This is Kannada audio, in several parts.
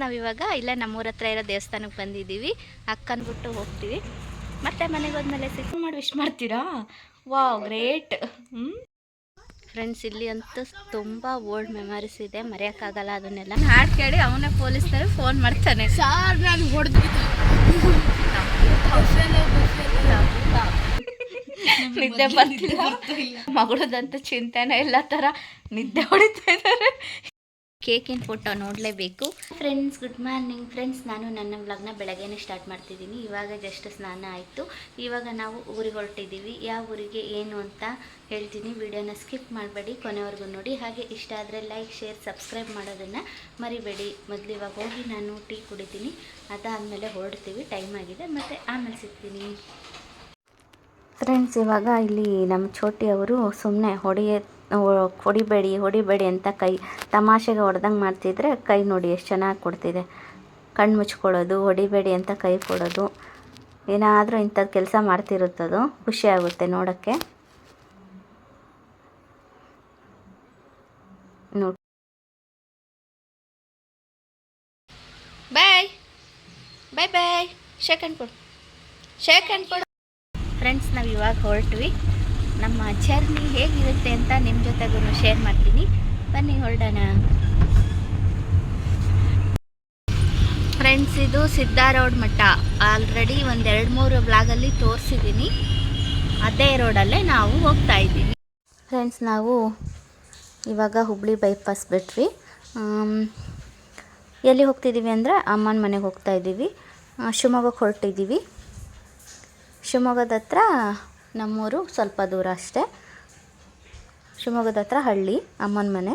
ನಾವು ಇವಾಗ ಇಲ್ಲೇ ನಮ್ಮೂರ ಹತ್ರ ಇರೋ ದೇವಸ್ಥಾನಕ್ಕೆ ಬಂದಿದ್ದೀವಿ. ಅಕ್ಕನ್ಬಿಟ್ಟು ಹೋಗ್ತೀವಿ. ಮತ್ತೆ ಮನೆಗೆ ಹೋದ್ಮೇಲೆ ಸಿಕ್ ಮಾಡಿ ವಿಶ್ ಮಾಡ್ತೀರಾ? Wow great. ಹ್ಞೂ ಫ್ರೆಂಡ್ಸ್ ಇಲ್ಲಿ ಅಂತೂ ತುಂಬ ಓಲ್ಡ್ ಮೆಮರೀಸ್ ಇದೆ. ಮರೆಯೋಕ್ಕಾಗಲ್ಲ ಅದನ್ನೆಲ್ಲ. ಹಾಡು ಕೇಳಿ ಅವನೇ ಪೊಲೀಸ್ನವ್ರು ಫೋನ್ ಮಾಡ್ತಾನೆ. ಸಾರ್ ನಾನು ನಿದ್ದೆ ಬರ್ತಿಲ್ಲ. ಮಗಳದಂತೂ ಚಿಂತೆನೇ ಇಲ್ಲ ಥರ ನಿದ್ದೆ ಹೊಡಿತಾ ಇದ್ದಾರೆ. ಕೇಕಿನ ಫೋಟೋ ನೋಡಲೇಬೇಕು. ಫ್ರೆಂಡ್ಸ್ ಗುಡ್ ಮಾರ್ನಿಂಗ್ ಫ್ರೆಂಡ್ಸ್ ನಾನು ನನ್ನ ವ್ಲಾಗ್ನ ಬೆಳಗ್ಗೆನೇ ಸ್ಟಾರ್ಟ್ ಮಾಡ್ತಿದ್ದೀನಿ. ಇವಾಗ ಜಸ್ಟ್ ಸ್ನಾನ ಆಯಿತು. ಇವಾಗ ನಾವು ಊರಿಗೆ ಹೊರಟಿದ್ದೀವಿ. ಯಾವ ಊರಿಗೆ ಏನು ಅಂತ ಹೇಳ್ತೀನಿ. ವಿಡಿಯೋನ ಸ್ಕಿಪ್ ಮಾಡಬೇಡಿ. ಕೊನೆವರೆಗೂ ನೋಡಿ. ಹಾಗೆ ಇಷ್ಟ ಆದರೆ ಲೈಕ್ ಶೇರ್ ಸಬ್ಸ್ಕ್ರೈಬ್ ಮಾಡೋದನ್ನು ಮರಿಬೇಡಿ. ಮೊದಲು ಇವಾಗ ಹೋಗಿ ನಾನು ಟೀ ಕುಡಿತೀನಿ. ಅದಾದಮೇಲೆ ಹೊರಡ್ತೀವಿ. ಟೈಮ್ ಆಗಿದೆ. ಮತ್ತು ಆಮೇಲೆ ಸಿಗ್ತೀನಿ. ಫ್ರೆಂಡ್ಸ್ ಇವಾಗ ಇಲ್ಲಿ ನಮ್ಮ ಚೋಟಿ ಅವರು ಸುಮ್ಮನೆ ಹೊಡೆಯ ಹೊಡಿಬೇಡಿ ಹೊಡಿಬೇಡಿ ಅಂತ ಕೈ ತಮಾಷೆಗೆ ಹೊಡೆದಂಗೆ ಮಾಡ್ತಿದ್ರೆ ಕೈ ನೋಡಿ ಎಷ್ಟು ಚೆನ್ನಾಗಿ ಕೊಡ್ತಿದೆ. ಕಣ್ಣು ಮುಚ್ಕೊಳ್ಳೋದು ಹೊಡಿಬೇಡಿ ಅಂತ ಕೈ ಕೊಡೋದು. ಏನಾದರೂ ಇಂಥದ್ದು ಕೆಲಸ ಮಾಡ್ತಿರುತ್ತದು ಖುಷಿ ಆಗುತ್ತೆ ನೋಡೋಕ್ಕೆ. ನೋಡಿ ಬಾಯ್. ಬಾಯ್ ಬಾಯ್. ಶೇಖಂಡ್ ಕೊಡು ಶೇಖಂಡ್ ಕೊಡು ಫ್ರೆಂಡ್ಸ್ ನಾವು ಇವಾಗ ಹೊರಟ್ವಿ. ನಮ್ಮ ಜರ್ನಿ ಹೇಗಿರುತ್ತೆ ಅಂತ ನಿಮ್ಮ ಜೊತೆಗೂ ಶೇರ್ ಮಾಡ್ತೀನಿ. ಬನ್ನಿ, ಹೊರಡೋಣ. ಫ್ರೆಂಡ್ಸ್ ಇದು ಸಿದ್ಧಾರೋಡ್ ಮಠ. ಆಲ್ರೆಡಿ ಒಂದು ಎರಡು ಮೂರು ಬ್ಲಾಗಲ್ಲಿ ತೋರಿಸಿದ್ದೀನಿ ಅದೇ ರೋಡಲ್ಲೇ ನಾವು ಹೋಗ್ತಾ ಇದ್ದೀವಿ. ಫ್ರೆಂಡ್ಸ್ ನಾವು ಇವಾಗ ಹುಬ್ಳಿ ಬೈಪಾಸ್ ಬಿಟ್ವಿ. ಎಲ್ಲಿ ಹೋಗ್ತಿದ್ದೀವಿ ಅಂದರೆ ಅಮ್ಮನ ಮನೆಗೆ ಹೋಗ್ತಾ ಇದ್ದೀವಿ. ಶಿವಮೊಗ್ಗಕ್ಕೆ ಹೊರಟಿದ್ದೀವಿ ಶಿವಮೊಗ್ಗದ ಹತ್ರ ನಮ್ಮೂರು ಸ್ವಲ್ಪ ದೂರ ಅಷ್ಟೇ. ಶಿವಮೊಗ್ಗದ ಹತ್ರ ಹಳ್ಳಿ, ಅಮ್ಮನ ಮನೆ.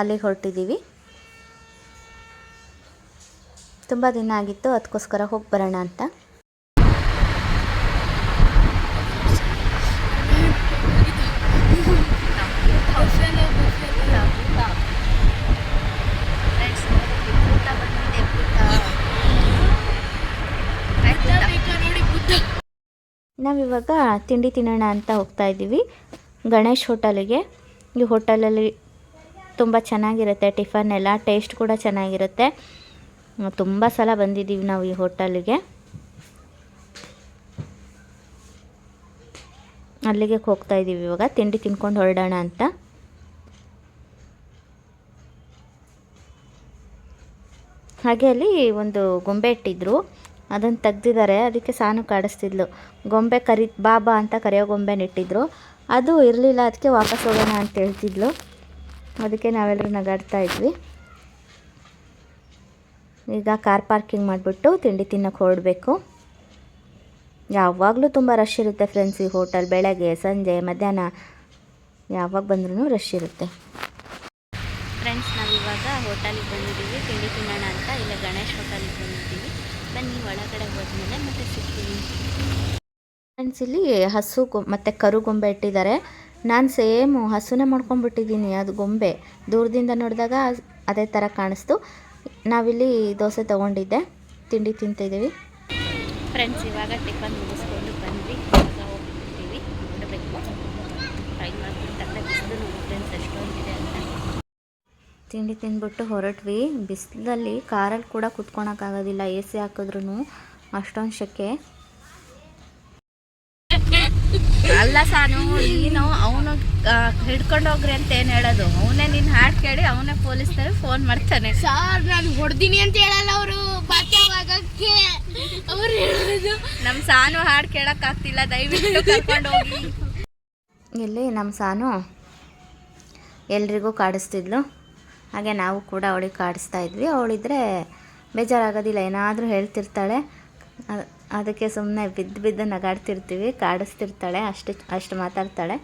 ಅಲ್ಲಿಗೆ ಹೊರಟಿದ್ದೀವಿ. ತುಂಬ ದಿನ ಆಗಿತ್ತು, ಅದಕ್ಕೋಸ್ಕರ ಹೋಗಿ ಬರೋಣ ಅಂತ ನೋಡಿ ಬುದ್ಧ ನಾವಿವಾಗ ತಿಂಡಿ ತಿನ್ನೋಣ ಅಂತ ಹೋಗ್ತಾ ಇದ್ದೀವಿ. ಗಣೇಶ್ ಹೋಟೆಲಿಗೆ. ಈ ಹೋಟೆಲಲ್ಲಿ ತುಂಬ ಚೆನ್ನಾಗಿರುತ್ತೆ ಟಿಫನ್ ಎಲ್ಲ, ಟೇಸ್ಟ್ ಕೂಡ ಚೆನ್ನಾಗಿರುತ್ತೆ. ತುಂಬ ಸಲ ಬಂದಿದ್ದೀವಿ ನಾವು ಈ ಹೋಟೆಲಿಗೆ. ಅಲ್ಲಿಗೆ ಹೋಗ್ತಾ ಇದ್ದೀವಿ ಇವಾಗ, ತಿಂಡಿ ತಿನ್ಕೊಂಡು ಹೊರಡೋಣ ಅಂತ. ಹಾಗೆ ಅಲ್ಲಿ ಒಂದು ಗೊಂಬೆ ಇಟ್ಟಿದ್ರು. ಅದನ್ನು ತೆಗ್ದಿದ್ದಾರೆ. ಅದಕ್ಕೆ ಸಾನು ಕಾಡಿಸ್ತಿದ್ಲು. ಗೊಂಬೆ ಕರಿ, ಬಾಬಾ ಅಂತ ಕರೆಯೋ ಗೊಂಬೆನ ಇಟ್ಟಿದ್ರು. ಅದು ಇರಲಿಲ್ಲ, ಅದಕ್ಕೆ ವಾಪಸ್ ಹೋಗೋಣ ಅಂತ ಹೇಳ್ತಿದ್ಲು. ಅದಕ್ಕೆ ನಾವೆಲ್ಲರೂ ನಗಾಡ್ತಾ ಇದ್ವಿ. ಈಗ ಕಾರ್ ಪಾರ್ಕಿಂಗ್ ಮಾಡಿಬಿಟ್ಟು ತಿಂಡಿ ತಿನ್ನೋಕೆ ಹೊರಡಬೇಕು. ಯಾವಾಗಲೂ ತುಂಬ ರಶ್ ಇರುತ್ತೆ ಫ್ರೆಂಡ್ಸ್ ಈ ಹೋಟೆಲ್ ಬೆಳಗ್ಗೆ, ಸಂಜೆ, ಮಧ್ಯಾಹ್ನ. ಯಾವಾಗ ಬಂದ್ರೂ ರಶ್ ಇರುತ್ತೆ. ಫ್ರೆಂಡ್ಸ್ ನಾವು ಇವಾಗ ಹೋಟೆಲಿಗೆ ಬಂದಿದ್ದೀವಿ. ತಿಂಡಿ ತಿನ್ನೋಣ ಅಂತ. ಇಲ್ಲ ಗಣೇಶ್ ಹೋಟೆಲಿಗೆ ಬಂದಿದ್ದೀವಿ. ಬನ್ನಿ ಒಳಗಡೆ ಹೋದ್ಮೇಲೆ ಮತ್ತೆ ಸಿಗ್ತೀನಿ. ಫ್ರೆಂಡ್ಸ್ ಇಲ್ಲಿ ಹಸು ಮತ್ತೆ ಮತ್ತು ಕರು ಗೊಂಬೆ ಇಟ್ಟಿದ್ದಾರೆ. ನಾನು ಸೇಮು ಹಸುನೇ ಮಾಡ್ಕೊಂಡ್ಬಿಟ್ಟಿದ್ದೀನಿ ಅದು ಗೊಂಬೆ. ದೂರದಿಂದ ನೋಡಿದಾಗ ಅದೇ ಥರ ಕಾಣಿಸ್ತು. ನಾವಿಲ್ಲಿ ದೋಸೆ ತೊಗೊಂಡಿದ್ದೆ. ತಿಂಡಿ ತಿಂತಿದ್ದೀವಿ. ಫ್ರೆಂಡ್ಸ್ ಇವಾಗ ಟಿಫನ್ ಮುಗಿಸ್ಕೊಂಡು ಬಂದ್ವಿ. ಇವಾಗ ಹೋಗ್ತಿದ್ದೀವಿ ನೋಡಬೇಕು. ಟ್ರೈ ಮಾಡ್ಬಿಟ್ಟು ಬಿಸಿಲು ಫ್ರೆಂಡ್ಸ್ ಎಷ್ಟೊಂದಿದೆ ಅಂತ. ತಿಂಡಿ ತಿಂದ್ಬಿಟ್ಟು ಹೊರಟ್ವಿ. ಬಿಸಿಲಲ್ಲಿ ಕಾರಲ್ಲಿ ಕೂಡ ಕುತ್ಕೊಳಕ್ಕಾಗೋದಿಲ್ಲ ಎ ಸಿ ಹಾಕಿದ್ರು ಅಷ್ಟೊಂದು ಶೆಕೆ ಅಲ್ಲ ಸಾನು ನೀನು ಅವನು ಹಿಡ್ಕೊಂಡು ಹೋಗ್ರಿ ಅಂತ ಏನು ಹೇಳೋದು? ಅವನೇ ನಿನ್ನ ಹಾಡು ಕೇಳಿ ಅವನೇ ಪೊಲೀಸ್ನವ್ರು ಫೋನ್ ಮಾಡ್ತಾನೆ. ಸಾರ್ ನಾನು ಹೊಡೆದಿನಿ ಅಂತ ಹೇಳಲ್ಲ ಅವರು. ಬಚಾವಾಗಕ್ಕೆ ಅವ್ರು ಹೇಳೋದು. ನಮ್ಮ ಸಾನು ಹಾಡು ಕೇಳೋಕ್ಕಾಗ್ತಿಲ್ಲ ದಯವಿಟ್ಟು ಕರ್ಕೊಂಡು ಹೋಗಿ ಇಲ್ಲಿ ನಮ್ಮ ಸಾನು? ಎಲ್ರಿಗೂ ಕಾಡಿಸ್ತಿದ್ಲು? ಹಾಗೆ ನಾವು ಕೂಡ ಅವಳಿಗೆ ಕಾಡಿಸ್ತಾ ಇದ್ವಿ. ಅವಳಿದ್ರೆ ಬೇಜಾರಾಗೋದಿಲ್ಲ, ಏನಾದರೂ ಹೇಳ್ತಿರ್ತಾಳೆ. ಅದಕ್ಕೆ ಸುಮ್ಮನೆ ಬಿದ್ದು ಬಿದ್ದು ನಗಾಡ್ತಿರ್ತೀವಿ, ಕಾಡಿಸ್ತಿರ್ತಾಳೆ, ಅಷ್ಟು ಅಷ್ಟು ಮಾತಾಡ್ತಾಳೆ.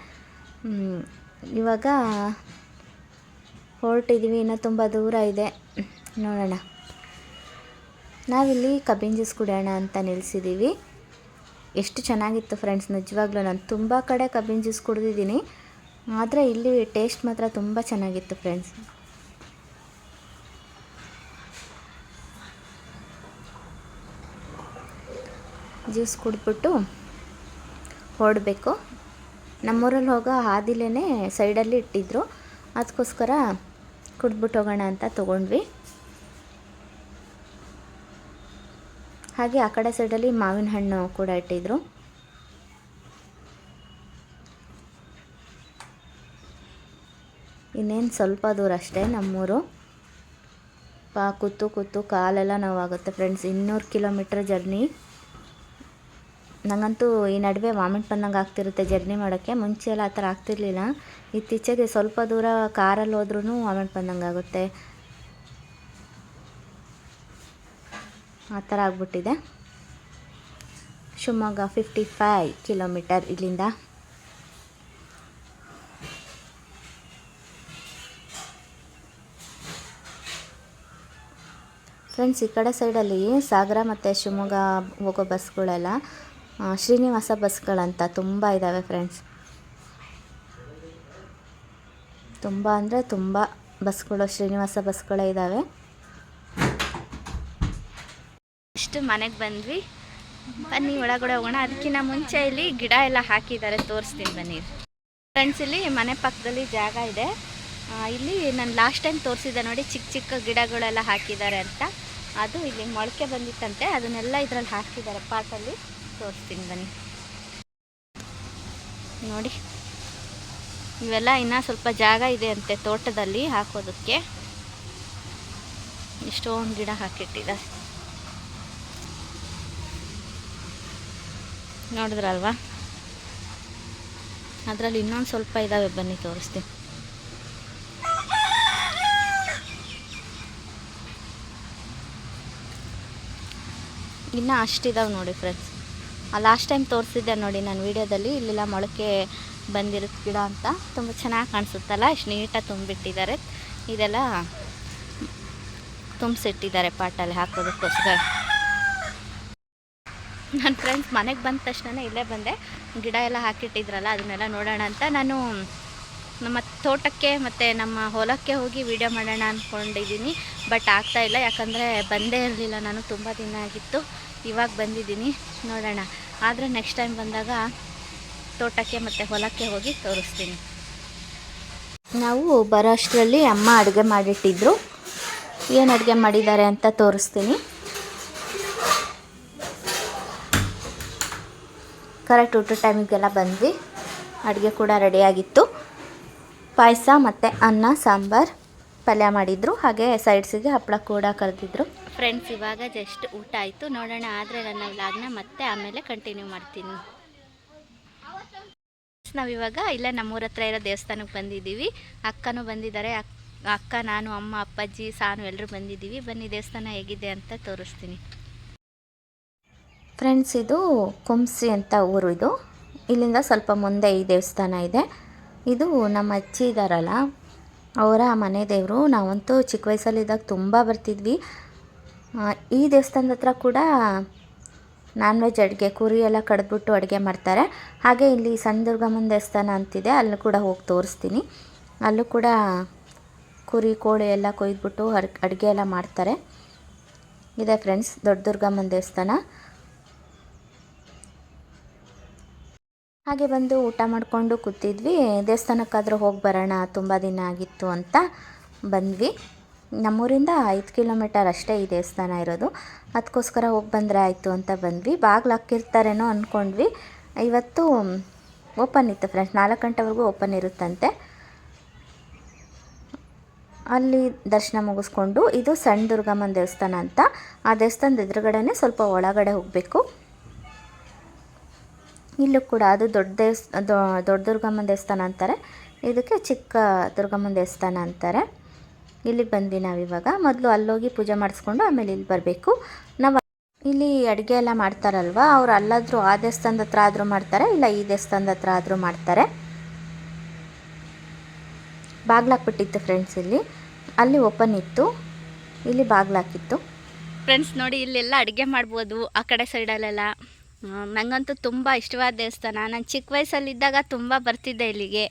ಇವಾಗ ಹೊರಟಿದ್ದೀವಿ ಇನ್ನೂ ತುಂಬ ದೂರ ಇದೆ. ನೋಡೋಣ. ನಾವಿಲ್ಲಿ ಕಬ್ಬಿನ ಜ್ಯೂಸ್ ಕುಡಿಯೋಣ ಅಂತ ನಿಲ್ಲಿಸಿದ್ದೀವಿ ಎಷ್ಟು ಚೆನ್ನಾಗಿತ್ತು ಫ್ರೆಂಡ್ಸ್, ನಿಜವಾಗ್ಲೂ ನಾನು ತುಂಬ ಕಡೆ ಕಬ್ಬಿನ ಜ್ಯೂಸ್ ಕುಡಿದಿದ್ದೀನಿ. ಆದರೆ ಇಲ್ಲಿ ಟೇಸ್ಟ್ ಮಾತ್ರ ತುಂಬ ಚೆನ್ನಾಗಿತ್ತು ಫ್ರೆಂಡ್ಸ್. ಜ್ಯೂಸ್ ಕುಡಿದ್ಬಿಟ್ಟು ಹೊರಡಬೇಕು ನಮ್ಮೂರಲ್ಲಿ ಹೋಗೋ ಹಾದಿಲೇ ಸೈಡಲ್ಲಿ ಇಟ್ಟಿದ್ರು. ಅದಕ್ಕೋಸ್ಕರ ಕುಡಿದ್ಬಿಟ್ಟು ಹೋಗೋಣ ಅಂತ ತೊಗೊಂಡ್ವಿ. ಹಾಗೆ ಆ ಕಡೆ ಸೈಡಲ್ಲಿ ಮಾವಿನ ಹಣ್ಣು ಕೂಡ ಇಟ್ಟಿದ್ರು. ಇನ್ನೇನು ಸ್ವಲ್ಪ ದೂರ ಅಷ್ಟೇ ನಮ್ಮೂರು. ಪಾ ಕೂತು ಕೂತು ಕಾಲೆಲ್ಲ ನೋವಾಗುತ್ತೆ ಫ್ರೆಂಡ್ಸ್. ಇನ್ನೂರು ಕಿಲೋಮೀಟ್ರ್ ಜರ್ನಿ. ನನಗಂತೂ ಈ ನಡುವೆ ವಾಮಿಟ್ ಬಂದಂಗೆ ಆಗ್ತಿರುತ್ತೆ ಜರ್ನಿ ಮಾಡೋಕ್ಕೆ. ಮುಂಚೆ ಎಲ್ಲ ಆ ಥರ ಆಗ್ತಿರ್ಲಿಲ್ಲ. ಇತ್ತೀಚೆಗೆ ಸ್ವಲ್ಪ ದೂರ ಕಾರಲ್ಲಿ ಹೋದ್ರೂ ವಾಮಿಟ್ ಬಂದಂಗೆ ಆಗುತ್ತೆ. ಆ ಥರ ಆಗ್ಬಿಟ್ಟಿದೆ. ಶಿವಮೊಗ್ಗ ಫಿಫ್ಟಿ ಫೈವ್ ಕಿಲೋಮೀಟರ್ ಇಲ್ಲಿಂದ. ಫ್ರೆಂಡ್ಸ್ ಈ ಕಡೆ ಸೈಡಲ್ಲಿ ಸಾಗರ ಮತ್ತು ಶಿವಮೊಗ್ಗ ಹೋಗೋ ಬಸ್ಗಳೆಲ್ಲ ಶ್ರೀನಿವಾಸ ಬಸ್ಗಳಂತ ತುಂಬ ಇದ್ದಾವೆ ಫ್ರೆಂಡ್ಸ್ ತುಂಬ ಅಂದರೆ ತುಂಬ ಬಸ್ಗಳು, ಶ್ರೀನಿವಾಸ ಬಸ್ಗಳೇ ಇದ್ದಾವೆ ಇಷ್ಟು ಮನೆಗೆ ಬಂದ್ವಿ. ಬನ್ನಿ, ಒಳಗಡೆ ಹೋಗೋಣ. ಅದಕ್ಕಿಂತ ಮುಂಚೆ ಇಲ್ಲಿ ಗಿಡ ಎಲ್ಲ ಹಾಕಿದ್ದಾರೆ. ತೋರಿಸ್ತೀನಿ ಬನ್ನಿ. ಫ್ರೆಂಡ್ಸ್ ಇಲ್ಲಿ ಮನೆ ಪಕ್ಕದಲ್ಲಿ ಜಾಗ ಇದೆ. ಇಲ್ಲಿ ನಾನು ಲಾಸ್ಟ್ ಟೈಮ್ ತೋರಿಸಿದ್ದೆ ನೋಡಿ, ಚಿಕ್ಕ ಚಿಕ್ಕ ಗಿಡಗಳೆಲ್ಲ ಹಾಕಿದ್ದಾರೆ ಅಂತ. ಅದು ಇಲ್ಲಿ ಮೊಳಕೆ ಬಂದಿತ್ತಂತೆ. ಅದನ್ನೆಲ್ಲ ಇದರಲ್ಲಿ ಹಾಕಿದ್ದಾರೆ ಪಾಟಲ್ಲಿ. ತೋರಿಸ್ತೀನಿ ಬನ್ನಿ. ನೋಡಿ. ಇವೆಲ್ಲ ಇನ್ನೂ ಸ್ವಲ್ಪ ಜಾಗ ಇದೆ ಅಂತೆ ತೋಟದಲ್ಲಿ ಹಾಕೋದಕ್ಕೆ. ಎಷ್ಟೊಂದು ಗಿಡ ಹಾಕಿಟ್ಟಿದ್ದಾರೆ ನೋಡಿದ್ರಲ್ವಾ? ಅದರಲ್ಲಿ ಇನ್ನೊಂದು ಸ್ವಲ್ಪ ಇದ್ದಾವೆ ಬನ್ನಿ ತೋರಿಸ್ತೀನಿ. ಇನ್ನೂ ಅಷ್ಟಿದಾವೆ ನೋಡಿ ಫ್ರೆಂಡ್ಸ್ ಲಾಸ್ಟ್ ಟೈಮ್ ತೋರಿಸಿದ್ದೆ ನೋಡಿ ನಾನು ವೀಡಿಯೋದಲ್ಲಿ ಇಲ್ಲೆಲ್ಲ ಮೊಳಕೆ ಬಂದಿರೋ ಗಿಡ ಅಂತ. ತುಂಬ ಚೆನ್ನಾಗಿ ಕಾಣಿಸುತ್ತಲ್ಲ, ಇಷ್ಟು ನೀಟಾಗಿ ತುಂಬಿಟ್ಟಿದ್ದಾರೆ. ಇದೆಲ್ಲ ತುಂಬಿಸಿಟ್ಟಿದ್ದಾರೆ ಪಾಟಲ್ಲಿ ಹಾಕೋದಕ್ಕೋಸ್ಕರ. ನನ್ನ ಫ್ರೆಂಡ್ಸ್ ಮನೆಗೆ ಬಂದ ತಕ್ಷಣ ಇಲ್ಲೇ ಬಂದೆ. ಗಿಡ ಎಲ್ಲ ಹಾಕಿಟ್ಟಿದ್ರಲ್ಲ, ಅದನ್ನೆಲ್ಲ ನೋಡೋಣ ಅಂತ. ನಾನು ನಮ್ಮ ತೋಟಕ್ಕೆ ಮತ್ತು ನಮ್ಮ ಹೊಲಕ್ಕೆ ಹೋಗಿ ವಿಡಿಯೋ ಮಾಡೋಣ ಅಂದ್ಕೊಂಡಿದ್ದೀನಿ ಬಟ್ ಆಗ್ತಾ ಇಲ್ಲ, ಯಾಕಂದರೆ ಬಂದೇ ಇರಲಿಲ್ಲ. ನಾನು ತುಂಬ ದಿನ ಆಗಿತ್ತು. ಇವಾಗ ಬಂದಿದ್ದೀನಿ. ನೋಡೋಣ. ಆದರೆ ನೆಕ್ಸ್ಟ್ ಟೈಮ್ ಬಂದಾಗ ತೋಟಕ್ಕೆ ಮತ್ತು ಹೊಲಕ್ಕೆ ಹೋಗಿ ತೋರಿಸ್ತೀನಿ. ನಾವು ಬರೋ ಅಷ್ಟರಲ್ಲಿ ಅಮ್ಮ ಅಡುಗೆ ಮಾಡಿಟ್ಟಿದ್ರು. ಏನು ಅಡುಗೆ ಮಾಡಿದ್ದಾರೆ ಅಂತ ತೋರಿಸ್ತೀನಿ. ಕರೆಕ್ಟ್ ಊಟ ಟೈಮಿಗೆಲ್ಲ ಬಂದ್ವಿ. ಅಡುಗೆ ಕೂಡ ರೆಡಿಯಾಗಿತ್ತು ಪಾಯಸ ಮತ್ತು ಅನ್ನ ಸಾಂಬಾರು ಪಲ್ಯ ಮಾಡಿದ್ರು. ಹಾಗೆ ಸೈಡ್ಸಿಗೆ ಹಪ್ಪಳ ಕೂಡ ಕರೆದಿದ್ರು. ಫ್ರೆಂಡ್ಸ್ ಇವಾಗ ಜಸ್ಟ್ ಊಟ ಆಯಿತು. ನೋಡೋಣ ಆದರೆ ನನ್ನ ವ್ಲಾಗ್ನ ಮತ್ತೆ ಆಮೇಲೆ ಕಂಟಿನ್ಯೂ ಮಾಡ್ತೀನಿ. ನಾವಿವಾಗ ಇಲ್ಲೇ ನಮ್ಮೂರ ಹತ್ರ ಇರೋ ದೇವಸ್ಥಾನಕ್ಕೆ ಬಂದಿದ್ದೀವಿ. ಅಕ್ಕನೂ ಬಂದಿದ್ದಾರೆ. ಅಕ್ ಅಕ್ಕ ನಾನು ಅಮ್ಮ ಅಪ್ಪಾಜಿ ಸಾನು ಎಲ್ಲರೂ ಬಂದಿದ್ದೀವಿ. ಬನ್ನಿ ದೇವಸ್ಥಾನ ಹೇಗಿದೆ ಅಂತ ತೋರಿಸ್ತೀನಿ. ಫ್ರೆಂಡ್ಸ್ ಇದು ಕುಂಸಿ ಅಂತ ಊರು ಇದು. ಇಲ್ಲಿಂದ ಸ್ವಲ್ಪ ಮುಂದೆ ಈ ದೇವಸ್ಥಾನ ಇದೆ. ಇದು ನಮ್ಮ ಅಜ್ಜಿ ಇದ್ದಾರಲ್ಲ ಅವರ ಮನೆ ದೇವರು. ನಾವಂತೂ ಚಿಕ್ಕ ವಯಸ್ಸಲ್ಲಿದ್ದಾಗ ತುಂಬ ಬರ್ತಿದ್ವಿ. ಈ ದೇವಸ್ಥಾನದ ಹತ್ರ ಕೂಡ ನಾನ್ ವೆಜ್ ಅಡುಗೆ, ಕುರಿ ಎಲ್ಲ ಕಡ್ದ್ಬಿಟ್ಟು ಅಡುಗೆ ಮಾಡ್ತಾರೆ. ಹಾಗೆ ಇಲ್ಲಿ ಸಣ್ಣ ದುರ್ಗಮ್ಮನ ದೇವಸ್ಥಾನ ಅಂತಿದೆ, ಅಲ್ಲೂ ಕೂಡ ಹೋಗಿ ತೋರಿಸ್ತೀನಿ. ಅಲ್ಲೂ ಕೂಡ ಕುರಿ, ಕೋಳಿ ಎಲ್ಲ ಕೊಯ್ದುಬಿಟ್ಟು ಅಡ್ ಅಡುಗೆ ಎಲ್ಲ ಮಾಡ್ತಾರೆ. ಇದೆ ಫ್ರೆಂಡ್ಸ್ ದೊಡ್ಡ ದುರ್ಗಮ್ಮನ ದೇವಸ್ಥಾನ. ಹಾಗೆ ಬಂದು ಊಟ ಮಾಡಿಕೊಂಡು ಕೂತಿದ್ವಿ. ದೇವಸ್ಥಾನಕ್ಕಾದರೂ ಹೋಗಿ ಬರೋಣ, ತುಂಬ ದಿನ ಆಗಿತ್ತು ಅಂತ ಬಂದ್ವಿ. ನಮ್ಮೂರಿಂದ ಐದು ಕಿಲೋಮೀಟರ್ ಅಷ್ಟೇ ಈ ದೇವಸ್ಥಾನ ಇರೋದು. ಅದಕ್ಕೋಸ್ಕರ ಹೋಗಿ ಬಂದರೆ ಆಯಿತು ಅಂತ ಬಂದ್ವಿ. ಬಾಗಿಲು ಹಾಕಿರ್ತಾರೇನೋ ಅಂದ್ಕೊಂಡ್ವಿ ಇವತ್ತು ಓಪನ್ ಇತ್ತು ಫ್ರೆಂಡ್ಸ್. ನಾಲ್ಕು ಗಂಟೆವರೆಗೂ ಓಪನ್ ಇರುತ್ತಂತೆ. ಅಲ್ಲಿ ದರ್ಶನ ಮುಗಿಸ್ಕೊಂಡು, ಇದು ಸಣ್ಣ ದುರ್ಗಮ್ಮನ ದೇವಸ್ಥಾನ ಅಂತ. ಆ ದೇವಸ್ಥಾನದ ಎದುರುಗಡೆನೇ ಸ್ವಲ್ಪ ಒಳಗಡೆ ಹೋಗಬೇಕು. ಇಲ್ಲೂ ಕೂಡ ಅದು ದೊಡ್ಡ ದೇವಸ್ ದೊಡ್ಡ ದುರ್ಗಮ್ಮನ ದೇವಸ್ಥಾನ ಅಂತಾರೆ. ಇದಕ್ಕೆ ಚಿಕ್ಕ ದುರ್ಗಮ್ಮನ ದೇವಸ್ಥಾನ ಅಂತಾರೆ. ಇಲ್ಲಿಗೆ ಬಂದ್ವಿ ನಾವಿವಾಗ ಮೊದಲು ಅಲ್ಲೋಗಿ ಪೂಜೆ ಮಾಡಿಸ್ಕೊಂಡು ಆಮೇಲೆ ಇಲ್ಲಿ ಬರಬೇಕು. ನಾವು ಇಲ್ಲಿ ಅಡುಗೆ ಎಲ್ಲ ಮಾಡ್ತಾರಲ್ವ? ಅವ್ರು ಅಲ್ಲಾದರೂ ಆ ದೇವಸ್ಥಾನದ ಹತ್ರ ಆದರೂ ಮಾಡ್ತಾರೆ, ಇಲ್ಲ ಈ ದೇವಸ್ಥಾನದ ಹತ್ರ ಆದರೂ ಮಾಡ್ತಾರೆ. ಬಾಗ್ಲಾಕ್ಬಿಟ್ಟಿತ್ತು ಫ್ರೆಂಡ್ಸ್ ಇಲ್ಲಿ. ಅಲ್ಲಿ ಓಪನ್ ಇತ್ತು. ಇಲ್ಲಿ ಬಾಗ್ಲಾಕಿತ್ತು. ಫ್ರೆಂಡ್ಸ್ ನೋಡಿ, ಇಲ್ಲೆಲ್ಲ ಅಡುಗೆ ಮಾಡ್ಬೋದು, ಆ ಕಡೆ ಸೈಡಲ್ಲೆಲ್ಲ ನನಗಂತೂ ತುಂಬ ಇಷ್ಟವಾದ ದೇವಸ್ಥಾನ. ನಾನು ಚಿಕ್ಕ ವಯಸ್ಸಲ್ಲಿದ್ದಾಗ ತುಂಬ ಬರ್ತಿದ್ದೆ ಇಲ್ಲಿಗೆ.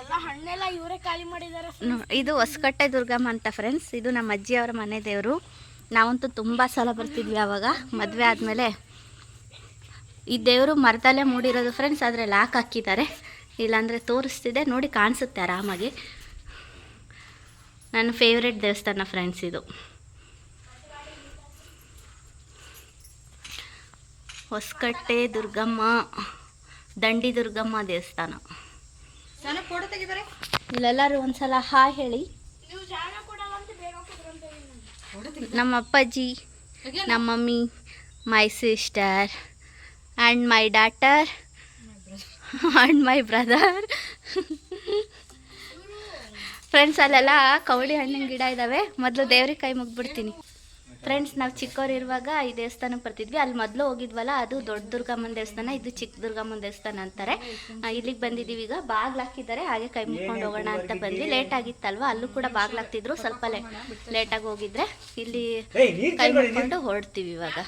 ಎಲ್ಲ ಹಣ್ಣೆಲ್ಲ ಇವರೇ ಖಾಲಿ ಮಾಡಿದ್ದಾರೆ ಇದು ಹೊಸಕಟ್ಟೆ ದುರ್ಗಮ್ಮ ಅಂತ ಫ್ರೆಂಡ್ಸ್ ಇದು ನಮ್ಮ ಅಜ್ಜಿಯವರ ಮನೆ ದೇವರು. ನಾವಂತೂ ತುಂಬ ಸಲ ಬರ್ತಿದ್ವಿ ಆವಾಗ ಮದುವೆ ಆದಮೇಲೆ ಈ ದೇವರು ಮರದಲ್ಲೇ ಮೂಡಿರೋದು ಫ್ರೆಂಡ್ಸ್ ಆದರೆ ಲಾಕ್ ಹಾಕಿದ್ದಾರೆ. ಇಲ್ಲಾಂದರೆ ತೋರಿಸ್ತಿದೆ ನೋಡಿ ಕಾಣಿಸುತ್ತೆ ಆರಾಮಾಗಿ. ನನ್ನ ಫೇವ್ರೆಟ್ ದೇವಸ್ಥಾನ ಫ್ರೆಂಡ್ಸ್ ಇದು. ಹೊಸಕಟ್ಟೆ ದುರ್ಗಮ್ಮ ದಂಡಿ ದುರ್ಗಮ್ಮ ದೇವಸ್ಥಾನ. ಇಲ್ಲೆಲ್ಲರೂ ಒಂದ್ಸಲ ಹಾಯ್ ಹೇಳಿ. ನಮ್ಮ ಅಪ್ಪಾಜಿ ನಮ್ಮ mummy my sister and my daughter and my brother friends ಅಲ್ಲೆಲ್ಲ ಕವಳಿ ಹಣ್ಣಿನ ಗಿಡ ಇದ್ದಾವೆ ಮೊದಲು ದೇವ್ರಿಗೆ ಕೈ ಮುಗ್ಬಿಡ್ತೀನಿ ಫ್ರೆಂಡ್ಸ್ ನಾವು ಚಿಕ್ಕವರಿರುವಾಗ ಈ ದೇವಸ್ಥಾನಕ್ಕೆ ಬರ್ತಿದ್ವಿ. ಅಲ್ಲಿ ಮೊದಲು ಹೋಗಿದ್ವಲ್ಲ ಅದು ದೊಡ್ಡ ದುರ್ಗಮ್ಮನ ದೇವಸ್ಥಾನ ಇದು ಚಿಕ್ಕ ದುರ್ಗಮ್ಮನ ದೇವಸ್ಥಾನ ಅಂತಾರೆ. ಇಲ್ಲಿಗೆ ಬಂದಿದ್ದೀವಿ ಈಗ. ಬಾಗ್ಲು ಹಾಕಿದ್ದಾರೆ ಹಾಗೆ ಕೈ ಮುಟ್ಕೊಂಡು ಹೋಗೋಣ ಅಂತ ಬಂದ್ವಿ. ಲೇಟ್ ಆಗಿತ್ತಲ್ವಾ? ಅಲ್ಲೂ ಕೂಡ ಬಾಗ್ಲು ಹಾಕ್ತಿದ್ರು. ಸ್ವಲ್ಪ ಲೇಟಾಗಿ ಹೋಗಿದ್ರೆ ಇಲ್ಲಿ ಕೈ ಮುಟ್ಕೊಂಡು ಹೊರಡ್ತೀವಿ ಇವಾಗ.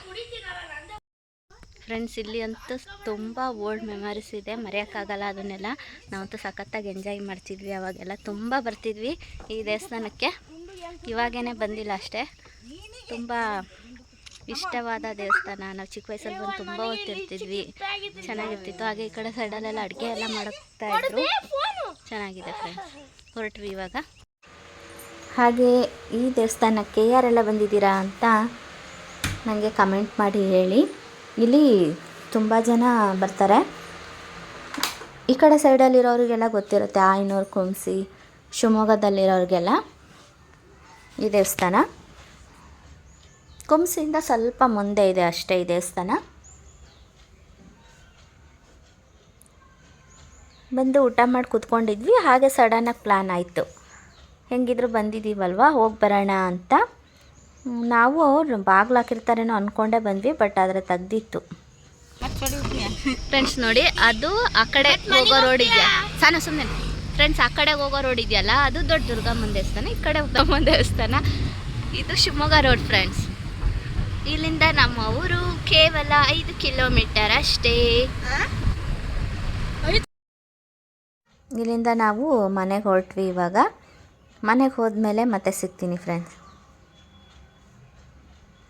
ಫ್ರೆಂಡ್ಸ್ ಇಲ್ಲಿ ಅಂತೂ ತುಂಬ ಓಲ್ಡ್ ಮೆಮರೀಸ್ ಇದೆ. ಮರೆಯೋಕ್ಕಾಗಲ್ಲ ಅದನ್ನೆಲ್ಲ. ನಾವಂತೂ ಸಖತ್ತಾಗಿ ಎಂಜಾಯ್ ಮಾಡ್ತಿದ್ವಿ ಅವಾಗೆಲ್ಲ. ತುಂಬ ಬರ್ತಿದ್ವಿ ಈ ದೇವಸ್ಥಾನಕ್ಕೆ. ಇವಾಗೇನೆ ಬಂದಿಲ್ಲ ಅಷ್ಟೇ. ತುಂಬ ಇಷ್ಟವಾದ ದೇವಸ್ಥಾನ. ನಾವು ಚಿಕ್ಕ ವಯಸ್ಸಲ್ಲಿ ಬಂದು ತುಂಬ ಓದ್ತಿರ್ತಿದ್ವಿ. ಚೆನ್ನಾಗಿರ್ತಿತ್ತು. ಹಾಗೆ ಈ ಕಡೆ ಸೈಡಲ್ಲೆಲ್ಲ ಅಡುಗೆ ಎಲ್ಲ ಮಾಡ್ತಾ ಇದ್ರು. ಚೆನ್ನಾಗಿದೆ ಫ್ರೆಂಡ್ಸ್ ಹೊರಟ್ವಿ ಇವಾಗ. ಹಾಗೆ ಈ ದೇವಸ್ಥಾನಕ್ಕೆ ಯಾರೆಲ್ಲ ಬಂದಿದ್ದೀರಾ ಅಂತ ನನಗೆ ಕಮೆಂಟ್ ಮಾಡಿ ಹೇಳಿ. ಇಲ್ಲಿ ತುಂಬ ಜನ ಬರ್ತಾರೆ. ಈ ಕಡೆ ಸೈಡಲ್ಲಿರೋರಿಗೆಲ್ಲ ಗೊತ್ತಿರುತ್ತೆ. ಆಯ್ನೂರು ಕುಂಸಿ, ಶಿವಮೊಗ್ಗದಲ್ಲಿರೋರಿಗೆಲ್ಲ ಈ ದೇವಸ್ಥಾನ. ಕುಂಸಿಯಿಂದ ಸ್ವಲ್ಪ ಮುಂದೆ ಇದೆ ಅಷ್ಟೇ ಈ ದೇವಸ್ಥಾನ. ಬಂದು ಊಟ ಮಾಡಿ ಕೂತ್ಕೊಂಡಿದ್ವಿ, ಹಾಗೆ ಸಡನ್ನಾಗಿ ಪ್ಲ್ಯಾನ್ ಆಯಿತು. ಹೆಂಗಿದ್ರು ಬಂದಿದ್ದೀವಲ್ವಾ ಹೋಗಿ ಬರೋಣ ಅಂತ. ನಾವು ಬಾಗ್ಲು ಹಾಕಿರ್ತಾರೇನೋ ಅಂದ್ಕೊಂಡೇ ಬಂದ್ವಿ, ಬಟ್ ಆದರೆ ತೆಗ್ದಿತ್ತು. ಫ್ರೆಂಡ್ಸ್ ನೋಡಿ, ಅದು ಆ ಕಡೆ ಹೋಗೋ ರೋಡ್ ಇದೆಯಾ? ಸಣ್ಣ ಸುಮ್ಮನೆ ಫ್ರೆಂಡ್ಸ್ ಆ ಕಡೆ ಹೋಗೋ ರೋಡ್ ಇದೆಯಲ್ಲ, ಅದು ದೊಡ್ಡ ದುರ್ಗಮ್ಮನ ದೇವಸ್ಥಾನ, ಈ ಕಡೆ ದುರ್ಗಮ್ಮನ ದೇವಸ್ಥಾನ. ಇದು ಶಿವಮೊಗ್ಗ ರೋಡ್ ಫ್ರೆಂಡ್ಸ್ ಇಲ್ಲಿಂದ ನಮ್ಮ ಊರು ಕೇವಲ ಐದು ಕಿಲೋಮೀಟರ್ ಅಷ್ಟೇ. ಇಲ್ಲಿಂದ ನಾವು ಮನೆಗೆ ಹೊರಟ್ವಿ ಇವಾಗ. ಮನೆಗೆ ಹೋದ್ಮೇಲೆ ಮತ್ತೆ ಸಿಗ್ತೀನಿ ಫ್ರೆಂಡ್ಸ್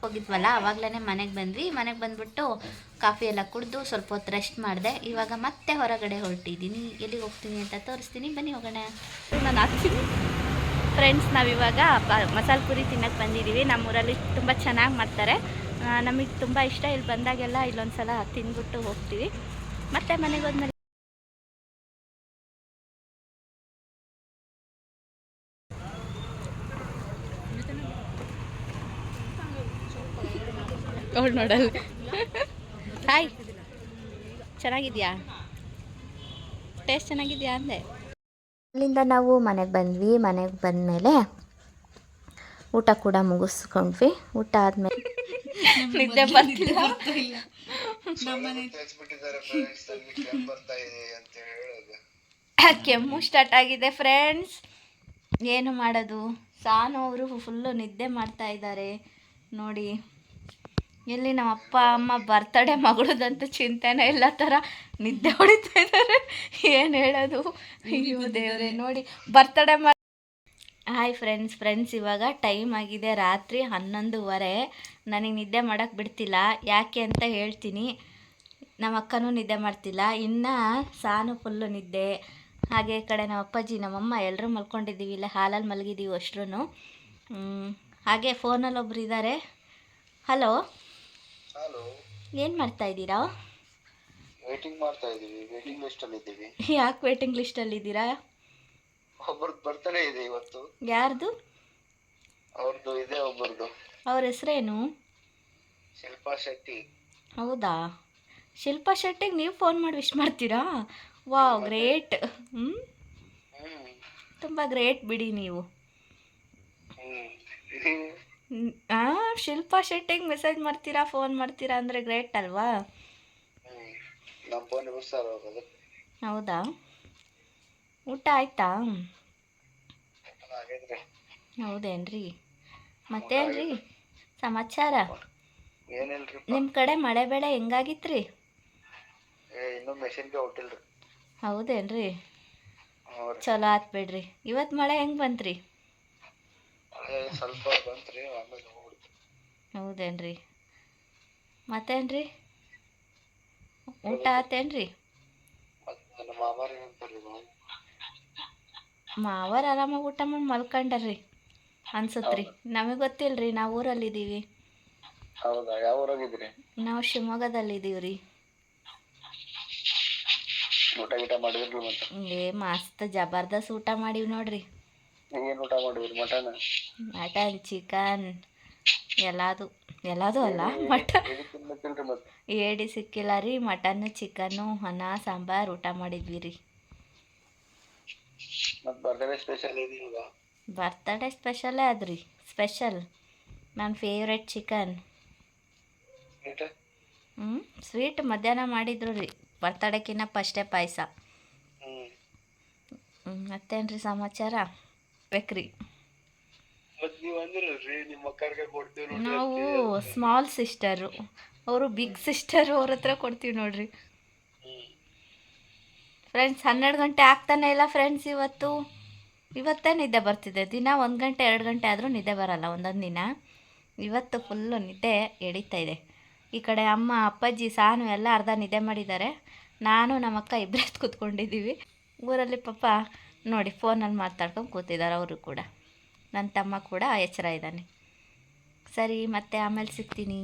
ಹೋಗಿದ್ವಲ್ಲ ಅವಾಗಲೇ ಮನೆಗೆ ಬಂದ್ವಿ. ಮನೆಗೆ ಬಂದ್ಬಿಟ್ಟು ಕಾಫಿ ಎಲ್ಲ ಕುಡಿದು ಸ್ವಲ್ಪ ಹೊತ್ತು ರೆಸ್ಟ್ ಮಾಡಿದೆ. ಇವಾಗ ಮತ್ತೆ ಹೊರಗಡೆ ಹೊರಟಿದ್ದೀನಿ ಎಲ್ಲಿಗೆ ಹೋಗ್ತೀನಿ ಅಂತ ತೋರಿಸ್ತೀನಿ. ಬನ್ನಿ ಹೋಗೋಣ. ನಾನು ಹಾಕ್ತೀನಿ. ಫ್ರೆಂಡ್ಸ್ ನಾವಿವಾಗ ಮಸಾಲೆ ಪುರಿ ತಿನ್ನಕ್ಕೆ ಬಂದಿದ್ದೀವಿ ನಮ್ಮೂರಲ್ಲಿ ತುಂಬ ಚೆನ್ನಾಗಿ ಮಾಡ್ತಾರೆ. ನಮಗೆ ತುಂಬ ಇಷ್ಟ. ಇಲ್ಲಿ ಬಂದಾಗೆಲ್ಲ ಇಲ್ಲೊಂದು ಸಲ ತಿಂದ್ಬಿಟ್ಟು ಹೋಗ್ತೀವಿ. ಮತ್ತೆ ಮನೆಗೆ ಹೋದ್ಮೇಲೆ ನೋಡಲ್ಲ. ಹಾಯ್ ಚೆನ್ನಾಗಿದ್ಯಾ? ಟೇಸ್ಟ್ ಚೆನ್ನಾಗಿದ್ಯಾ ಅಂದೆ? ಅಲ್ಲಿಂದ ನಾವು ಮನೆಗೆ ಬಂದ್ವಿ. ಮನೆಗೆ ಬಂದಮೇಲೆ ಊಟ ಕೂಡ ಮುಗಿಸ್ಕೊಂಡ್ವಿ. ಊಟ ಆದಮೇಲೆ ನಿದ್ದೆ ಬರ್ತಿಲ್ಲ. ಕೆಮ್ಮು ಸ್ಟಾರ್ಟ್ ಆಗಿದೆ ಫ್ರೆಂಡ್ಸ್ ಏನು ಮಾಡೋದು? ಸಾನು ಅವರು ಫುಲ್ಲು ನಿದ್ದೆ ಮಾಡ್ತಾ ಇದ್ದಾರೆ. ನೋಡಿ. ಎಲ್ಲಿ ನಮ್ಮ ಅಪ್ಪ ಅಮ್ಮ ಬರ್ತಡೇ ಮಗಳದಂತೂ ಚಿಂತೆನೇ ಇಲ್ಲ ಥರ ನಿದ್ದೆ ಹೊಡಿತಾ ಇದ್ದಾರೆ. ಏನು ಹೇಳೋದು? ಅಯ್ಯೋ ದೇವರೇ ನೋಡಿ ಬರ್ತಡೇ ಮಾ ಹಾಯ್ ಫ್ರೆಂಡ್ಸ್ ಫ್ರೆಂಡ್ಸ್ ಇವಾಗ ಟೈಮ್ ಆಗಿದೆ ರಾತ್ರಿ ಹನ್ನೊಂದುವರೆ. ನನಗೆ ನಿದ್ದೆ ಮಾಡೋಕ್ಕೆ ಬಿಡ್ತಿಲ್ಲ. ಯಾಕೆ ಅಂತ ಹೇಳ್ತೀನಿ. ನಮ್ಮ ಅಕ್ಕನೂ ನಿದ್ದೆ ಮಾಡ್ತಿಲ್ಲ. ಇನ್ನು ಸಾನು ಫುಲ್ಲು ನಿದ್ದೆ. ಹಾಗೆ ಈ ಕಡೆ ನಮ್ಮ ಅಪ್ಪಾಜಿ ನಮ್ಮಮ್ಮ ಎಲ್ಲರೂ ಮಲ್ಕೊಂಡಿದ್ದೀವಿ. ಇಲ್ಲ ಹಾಲಲ್ಲಿ ಮಲಗಿದ್ದೀವಿ ಅಷ್ಟ್ರೂ ಹಾಗೆ ಫೋನಲ್ಲಿ ಒಬ್ಬರು ಇದ್ದಾರೆ ಹಲೋ ಹಲೋ ಏನು ಮಾಡ್ತಾ ಇದ್ದೀರಾ? ವೇಟಿಂಗ್ ಮಾಡ್ತಾ ಇದ್ದೀವಿ. ವೇಟಿಂಗ್ ಲಿಸ್ಟ್ ಅಲ್ಲಿ ಇದ್ದೀವಿ. ಯಾಕೆ ವೇಟಿಂಗ್ ಲಿಸ್ಟಲ್ಲಿದ್ದೀರಾ ಒಬ್ಬರದ್ದು ಬರ್ತಡೇ ಇದೆ ಇವತ್ತು. ಯಾರ್ದು? ಅವ್ರದ್ದು ಇದೆ ಒಬ್ಬರದು ಅವ್ರ ಹೆಸರೇನು? ಶಿಲ್ಪಾ ಶೆಟ್ಟಿ. ಹೌದಾ? ಶಿಲ್ಪಾ ಶೆಟ್ಟಿಗೆ ನೀವು ಫೋನ್ ಮಾಡಿ ವಿಶ್ ಮಾಡ್ತೀರಾ? ವಾವ್ ಗ್ರೇಟ್ ಹ್ಞೂ ಹ್ಮ್? ತುಂಬ ಗ್ರೇಟ್ ಬಿಡಿ ನೀವು. ಹ್ಮ್. ಶಿಲ್ಪಾ ಶೆಟ್ಟಿಗೆ ಮೆಸೇಜ್ ಮಾಡ್ತೀರಾ ಫೋನ್ ಮಾಡ್ತೀರಾ ಅಂದರೆ ಗ್ರೇಟ್ ಅಲ್ವಾ? ಹೌದಾ? ಊಟ ಆಯ್ತಾ? ಹೌದೇನ್ರಿ? ಮತ್ತೇನ್ರಿ? ಸಮಾಚಾರ? ನಿಮ್ ನಿಮ್ಮ ಕಡೆ ಮಳೆ ಬೆಳೆ ಹೆಂಗಾಗಿತ್ರಿ? ಹೌದೇನ್ರಿ? ಚಲೋ ಆತ್ ಬಿಡ್ರಿ. ಇವತ್ತು ಮಳೆ ಹೆಂಗೆ ಬಂತ್ರಿ? ಮಳೆ ಸ್ವಲ್ಪ ಬಂತ್ರಿ ಆಮೇಲೆ ಹೋಗ್ಬಿಡ್ತು ಹೌದೇನ್ರಿ? ಮತ್ತೇನ್ರಿ? ಊಟ ಆತೇನ್ರಿ? ನನ್ನ ಮಾವರ್ ಆರಾಮಾಗಿ ಊಟ ಮಾಡಿ ಮಲ್ಕೊಂಡರ್ರಿ ಅನ್ಸತ್ರಿ. ನಮಗೆ ಗೊತ್ತಿಲ್ರಿ ನಾವು ಊರಲ್ಲಿದ್ದೀವಿ. ಹೌದಾ? ಯಾವ ಊರಾಗಿದ್ದೀರಿ? ನಾವು ಊಟ ಗೀಟ ಮಾಡಿದ್ರಿ ಮತ್ತೆ? ಏ ಮಸ್ತ್ ಜಬರ್ದಸ್ತ್ ಊಟ ಮಾಡೀವಿ ನೋಡ್ರಿ. ಏನು ಊಟ ಮಾಡಿದ್ರಿ? ಮಟನ್? ಮಟನ್ ಚಿಕನ್ ಎಲ್ಲದು. ಎಲ್ಲದು ಅಲ್ಲ ಮಟನ್. ಏಡಿ ಸಿಕ್ಕಿಲ್ಲ ರೀ ಮಟನ್ ಚಿಕನ್ನು ಅನ್ನ ಸಾಂಬಾರ್ ಊಟ ಮಾಡಿದ್ವಿ ರೀ. ಬರ್ತಡೇ ಸ್ಪೆಷಲ್ ಅದ್ರಿ ಸ್ಪೆಷಲ್ ನನ್ನ ಫೇವ್ರೆಟ್ ಚಿಕನ್ ಹ್ಮ್ ಹ್ಞೂ ಸ್ವೀಟ್ ಮಧ್ಯಾಹ್ನ ಮಾಡಿದ್ರು ರೀ ಬರ್ತಡೇಕಿನ್ನ ಫಸ್ಟೇ ಪಾಯಸ. ಹ್ಮ್. ಮತ್ತೇನು ರೀ ಸಮಾಚಾರ? ಬೇಕ್ರಿ. ನೀವ್ ಸ್ಮಾಲ್ ಸಿಸ್ಟರು ಅವರು ಬಿಗ್ ಸಿಸ್ಟರ್ ಅವ್ರ ಹತ್ರ ಕೊಡ್ತೀವಿ ನೋಡ್ರಿ. ಫ್ರೆಂಡ್ಸ್ ಹನ್ನೆರಡು ಗಂಟೆ ಆಗ್ತಾನೆ ಇಲ್ಲ ಫ್ರೆಂಡ್ಸ್ ಇವತ್ತು? ಇವತ್ತೇ ನಿದ್ದೆ ಬರ್ತಿದೆ. ದಿನ ಒಂದು ಗಂಟೆ ಎರಡು ಗಂಟೆ ಆದರೂ ನಿದ್ದೆ ಬರಲ್ಲ ಒಂದೊಂದು ದಿನ. ಇವತ್ತು ಫುಲ್ಲು ನಿದ್ದೆ ಎಳೀತಾ ಇದೆ. ಈ ಕಡೆ ಅಮ್ಮ ಅಪ್ಪಾಜಿ ಸಾನು ಎಲ್ಲ ಅರ್ಧ ನಿದ್ದೆ ಮಾಡಿದ್ದಾರೆ. ನಾನು ನಮ್ಮ ಅಕ್ಕ ಇಬ್ಬರೇ ಕೂತ್ಕೊಂಡಿದ್ದೀವಿ. ಊರಲ್ಲಿ ಪಾಪ ನೋಡಿ, ಫೋನಲ್ಲಿ ಮಾತಾಡ್ಕೊಂಡು ಕೂತಿದ್ದಾರೆ ಅವರು ಕೂಡ. ನನ್ನ ತಮ್ಮ ಕೂಡ ಎಚ್ಚರ ಇದ್ದಾನೆ. ಸರಿ, ಮತ್ತೆ ಆಮೇಲೆ ಸಿಗ್ತೀನಿ.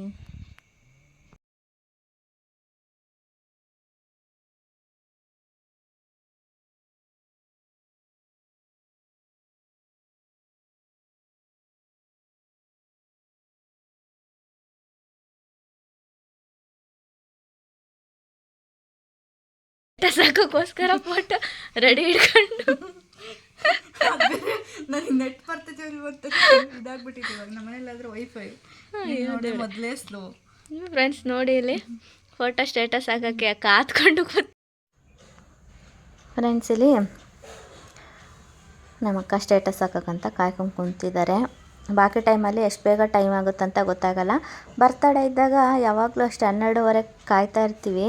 ಸಾಕೋಕ್ಕೋಸ್ಕರ ಫೋಟೋ ರೆಡಿ ಇಟ್ಕೊಂಡು. ನನಗೆ ನೆಟ್ ಬರ್ತೈತೆ ಇವತ್ತು ಇದಾಗ್ಬಿಟ್ಟಿದೆ ಇವಾಗ. ನಮ್ಮ ಮನೇಲಾದ್ರೆ ವೈಫೈ ಮೊದಲೇ ಸ್ಲೋ ಫ್ರೆಂಡ್ಸ್ ನೋಡಿ ಇಲ್ಲಿ ಫೋಟೋ ಸ್ಟೇಟಸ್ ಹಾಕೋಕ್ಕೆ ಕಾತ್ಕೊಂಡು ಕೂತ್ ಫ್ರೆಂಡ್ಸ್ ಇಲ್ಲಿ ನಮ್ಮ ಅಕ್ಕ ಸ್ಟೇಟಸ್ ಹಾಕೋಕ್ಕಂತ ಕಾಯ್ಕೊಂಡು ಕುಂತಿದ್ದಾರೆ. ಬಾಕಿ ಟೈಮಲ್ಲಿ ಎಷ್ಟು ಬೇಗ ಟೈಮ್ ಆಗುತ್ತಂತ ಗೊತ್ತಾಗಲ್ಲ. ಬರ್ತಡೇ ಇದ್ದಾಗ ಯಾವಾಗಲೂ ಅಷ್ಟು ಹನ್ನೆರಡುವರೆ ಕಾಯ್ತಾ ಇರ್ತೀವಿ.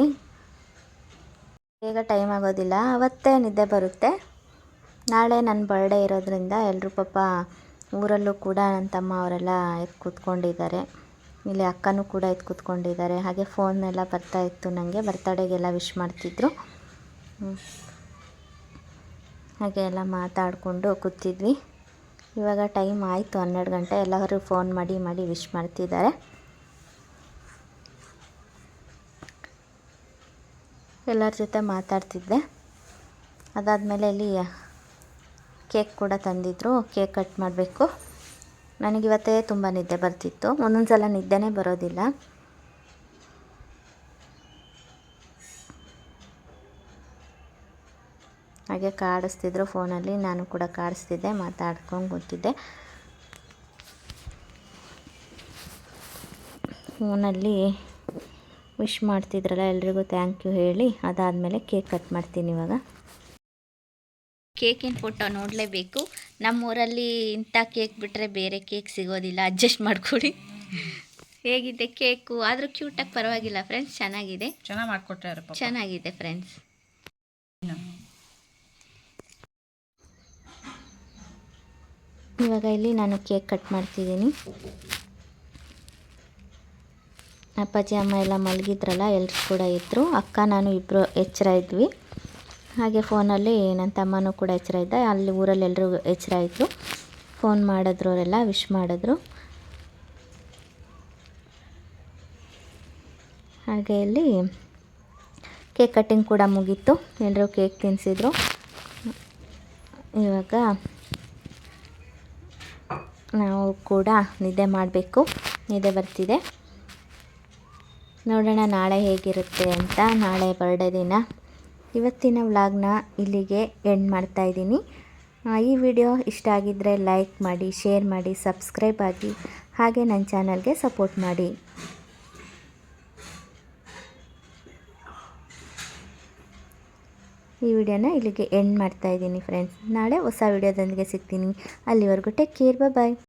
ಬೇಗ ಟೈಮ್ ಆಗೋದಿಲ್ಲ. ಅವತ್ತೇ ನಿದ್ದೆ ಬರುತ್ತೆ. ನಾಳೆ ನನ್ನ ಬರ್ಡೇ ಇರೋದ್ರಿಂದ ಎಲ್ಲರೂ ಪಾಪ ಊರಲ್ಲೂ ಕೂಡ ನನ್ನ ತಮ್ಮ ಅವರೆಲ್ಲ ಎದ್ದು ಕೂತ್ಕೊಂಡಿದ್ದಾರೆ. ಇಲ್ಲಿ ಅಕ್ಕನೂ ಕೂಡ ಎದ್ದು ಕೂತ್ಕೊಂಡಿದ್ದಾರೆ. ಹಾಗೆ ಫೋನೆಲ್ಲ ಬರ್ತಾ ಇತ್ತು ನನಗೆ ಬರ್ತಡೇಗೆಲ್ಲ ವಿಶ್ ಮಾಡ್ತಿದ್ರು. ಹಾಗೆ ಎಲ್ಲ ಮಾತಾಡಿಕೊಂಡು ಕೂತಿದ್ವಿ. ಇವಾಗ ಟೈಮ್ ಆಯಿತು ಹನ್ನೆರಡು ಗಂಟೆ. ಎಲ್ಲರೂ ಫೋನ್ ಮಾಡಿ ಮಾಡಿ ವಿಶ್ ಮಾಡ್ತಿದ್ದಾರೆ. ಎಲ್ಲರ ಜೊತೆ ಮಾತಾಡ್ತಿದ್ದೆ. ಅದಾದಮೇಲೆ ಇಲ್ಲಿ ಕೇಕ್ ಕೂಡ ತಂದಿದ್ದರು ಕೇಕ್ ಕಟ್ ಮಾಡಬೇಕು. ನನಗಿವತ್ತೇ ತುಂಬ ನಿದ್ದೆ ಬರ್ತಿತ್ತು. ಒಂದೊಂದು ಸಲ ನಿದ್ದೆನೇ ಬರೋದಿಲ್ಲ. ಹಾಗೆ ಕಾಡಿಸ್ತಿದ್ರು ಫೋನಲ್ಲಿ. ನಾನು ಕೂಡ ಕಾಡಿಸ್ತಿದ್ದೆ, ಮಾತಾಡ್ಕೊಂಡು ಕೂತಿದ್ದೆ. ಫೋನಲ್ಲಿ ವಿಶ್ ಮಾಡ್ತಿದ್ರಲ್ಲ ಎಲ್ರಿಗೂ ಥ್ಯಾಂಕ್ ಯು ಹೇಳಿ. ಅದಾದಮೇಲೆ ಕೇಕ್ ಕಟ್ ಮಾಡ್ತೀನಿ ಇವಾಗ. ಕೇಕಿನ ಫೋಟೋ ನೋಡಲೇಬೇಕು. ನಮ್ಮೂರಲ್ಲಿ ಇಂಥ ಕೇಕ್ ಬಿಟ್ಟರೆ ಬೇರೆ ಕೇಕ್ ಸಿಗೋದಿಲ್ಲ. ಅಡ್ಜಸ್ಟ್ ಮಾಡಿಕೊಡಿ. ಹೇಗಿದೆ ಕೇಕು ಆದರೂ ಕ್ಯೂಟಾಗಿ ಪರವಾಗಿಲ್ಲ ಫ್ರೆಂಡ್ಸ್ ಚೆನ್ನಾಗಿದೆ. ಚೆನ್ನಾಗಿ ಮಾಡ್ಕೊಟ್ಟಾರೆ ಚೆನ್ನಾಗಿದೆ ಫ್ರೆಂಡ್ಸ್ ಇವಾಗ ಇಲ್ಲಿ ನಾನು ಕೇಕ್ ಕಟ್ ಮಾಡ್ತಿದ್ದೀನಿ. ಅಪ್ಪಾಜಿ, ಅಮ್ಮ ಎಲ್ಲ ಮಲಗಿದ್ರಲ್ಲ ಎಲ್ಲರೂ ಕೂಡ ಇದ್ದರು ಅಕ್ಕ, ನಾನು ಇಬ್ಬರು ಎಚ್ಚರ ಇದ್ವಿ. ಹಾಗೆ ಫೋನಲ್ಲಿ ನನ್ನ ತಮ್ಮನೂ ಕೂಡ ಎಚ್ಚರ ಇದ್ದ. ಅಲ್ಲಿ ಊರಲ್ಲಿ ಎಲ್ಲರೂ ಎಚ್ಚರ ಇದ್ದರು ಫೋನ್ ಮಾಡಿದ್ರು ಅವರೆಲ್ಲ ವಿಶ್ ಮಾಡಿದ್ರು. ಹಾಗೆ ಇಲ್ಲಿ ಕೇಕ್ ಕಟ್ಟಿಂಗ್ ಕೂಡ ಮುಗೀತು. ಎಲ್ಲರೂ ಕೇಕ್ ತಿನ್ನಿಸಿದ್ರು ಇವಾಗ ನಾವು ಕೂಡ ನಿದ್ದೆ ಮಾಡಬೇಕು. ನಿದ್ದೆ ಬರ್ತಿದೆ. ನೋಡೋಣ ನಾಳೆ ಹೇಗಿರುತ್ತೆ ಅಂತ ನಾಳೆ ಬರ್ಡೇ ದಿನ. ಇವತ್ತಿನ ವ್ಲಾಗ್ನ ಇಲ್ಲಿಗೆ ಎಂಡ್ ಮಾಡ್ತಾ ಇದ್ದೀನಿ. ಈ ವಿಡಿಯೋ ಇಷ್ಟ ಆಗಿದ್ದರೆ ಲೈಕ್ ಮಾಡಿ, ಶೇರ್ ಮಾಡಿ, ಸಬ್ಸ್ಕ್ರೈಬ್ ಆಗಿ ಹಾಗೆ ನನ್ನ ಚಾನಲ್ಗೆ ಸಪೋರ್ಟ್ ಮಾಡಿ. ಈ ವಿಡಿಯೋನ ಇಲ್ಲಿಗೆ ಎಂಡ್ ಮಾಡ್ತಾ ಇದ್ದೀನಿ ಫ್ರೆಂಡ್ಸ್. ನಾಳೆ ಹೊಸ ವಿಡಿಯೋದೊಂದಿಗೆ ಸಿಗ್ತೀನಿ. ಅಲ್ಲಿವರೆಗೂ ಟೇಕ್ ಕೇರ್ ಬಾಯ್